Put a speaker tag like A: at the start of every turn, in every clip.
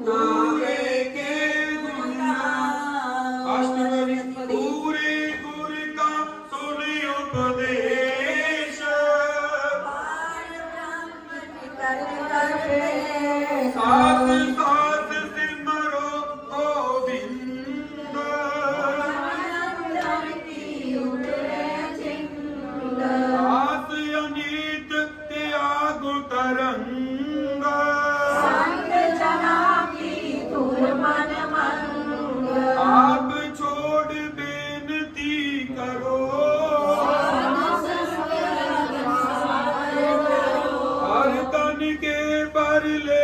A: ਨਾਵੇ ਕੇ ਗੁਣਾ ਅਸ਼ਟਵਰੀ ਪੂਰੇ ਗੁਰ ਕਾ ਸੁਨਿ ਉਪਦੇਸ਼। ਸਾਥ ਸਾਥ ਸਿਮਰੋ ਹਰ ਤਨ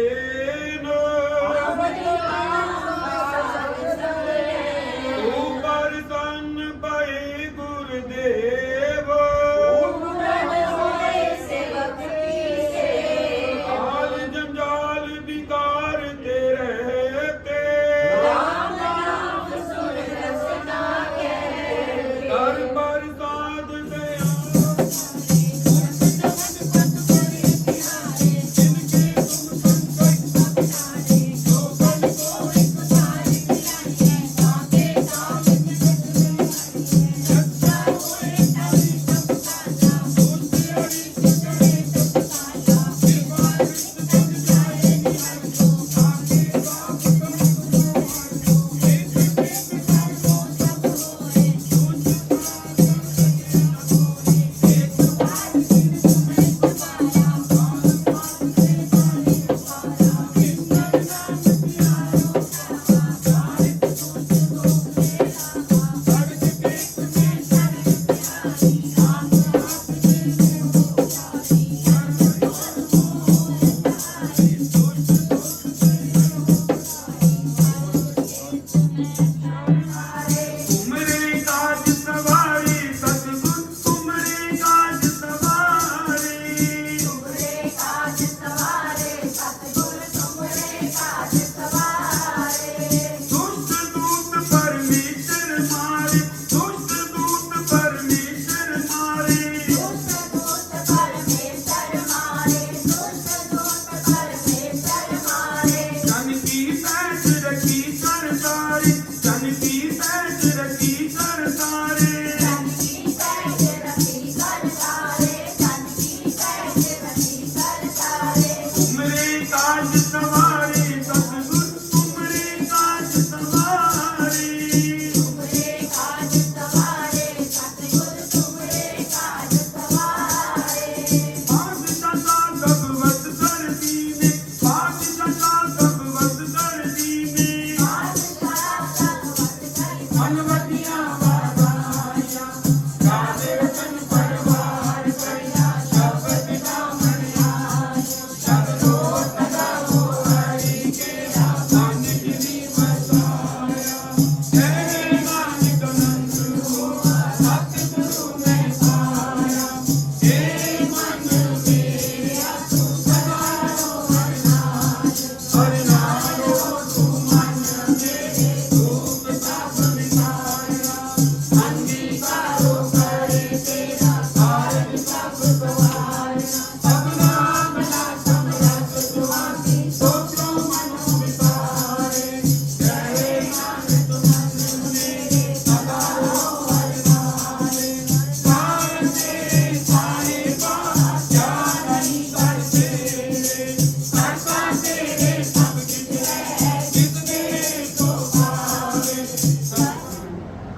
A: Amen.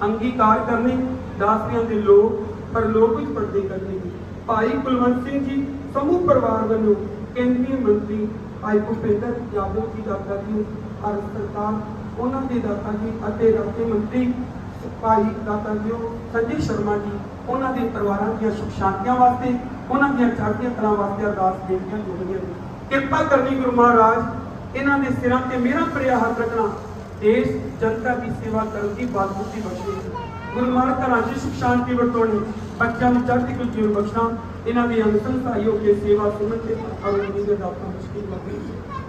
B: ਅੰਗੀਕਾਰ ਕਰਨੇ ਦਾਸੀਆਂ ਦੇ ਲੋਕ, ਪਰ ਲੋਕ ਵਿੱਚ ਪਰਦੇ ਕਰਨੇ। ਭਾਈ ਕੁਲਵੰਤ ਸਿੰਘ ਜੀ, ਸਮੂਹ ਪਰਿਵਾਰ ਵੱਲੋਂ ਕੇਂਦਰੀ ਮੰਤਰੀ ਭਾਈ ਭੁਪਿੰਦਰ ਯਾਦਵ ਜੀ ਦਾ ਜੀ ਭਾਰਤ ਸਰਕਾਰ, ਉਹਨਾਂ ਦੇ ਦਾਤਾ ਜੀ ਅਤੇ ਰਾਜ ਮੰਤਰੀ ਭਾਈ ਦਾਤਾ ਜੀ ਸੰਜੀਵ ਸ਼ਰਮਾ ਜੀ, ਉਹਨਾਂ ਦੇ ਪਰਿਵਾਰਾਂ ਦੀਆਂ ਸੁਖ ਸ਼ਾਂਤੀਆਂ ਵਾਸਤੇ, ਉਹਨਾਂ ਦੀਆਂ ਚੜ੍ਹਦੀਆਂ ਕਲਾਂ ਵਾਸਤੇ ਅਰਦਾਸ ਬੇਨਤੀਆਂ ਜੁੜੀਆਂ ਨੇ। ਕਿਰਪਾ ਕਰਨੀ ਗੁਰੂ ਮਹਾਰਾਜ, ਇਹਨਾਂ ਦੇ ਸਿਰਾਂ ਤੇ ਮੇਰਾ ਪ੍ਰਿਆ ਹੱਥ ਰੱਖਣਾ ਦੇਸ਼ ਜਨਤਾ ਦੀ ਸੇਵਾ ਕਰਨ ਦੀ ਬਲਬੁੱਧੀ ਬਖਸ਼ੇ ਗੁਰੂ ਮਹਾਰਾਜ ਘਰਾਂ 'ਚ ਸੁਖ ਸ਼ਾਂਤੀ ਵਰਤੋਣੀ ਬੱਚਿਆਂ ਨੂੰ ਚੜ੍ਹਦੀ ਕਲਾ ਜੀਵਨ ਬਖਸ਼ਣਾ ਇਹਨਾਂ ਦੀ ਅੰਤਮ ਸਹਾਇਓ ਕੇ ਸੇਵਾ ਸੁਣਨ ਤੇ ਅਰੁਣੀ ਦੇ ਦਾਤਾਂ ਮੁਸ਼ਕਿਲ ਲੱਗੀ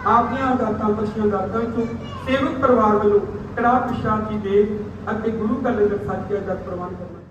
B: ਆਪ ਦੀਆਂ ਦਾਤਾਂ ਬਖਸ਼ੀਆਂ ਦਾਤਾਂ ਤੋਂ ਸੇਵਕ ਪਰਿਵਾਰ ਵੱਲੋਂ ਕੜਾ ਪ੍ਰਸ਼ਾਦ ਜੀ ਦੇ ਅਤੇ ਗੁਰੂ ਕਾ ਲੰਗਰ ਸਾਜਿਆ ਜਦ ਪ੍ਰਵਾਨ ਕਰਨਾ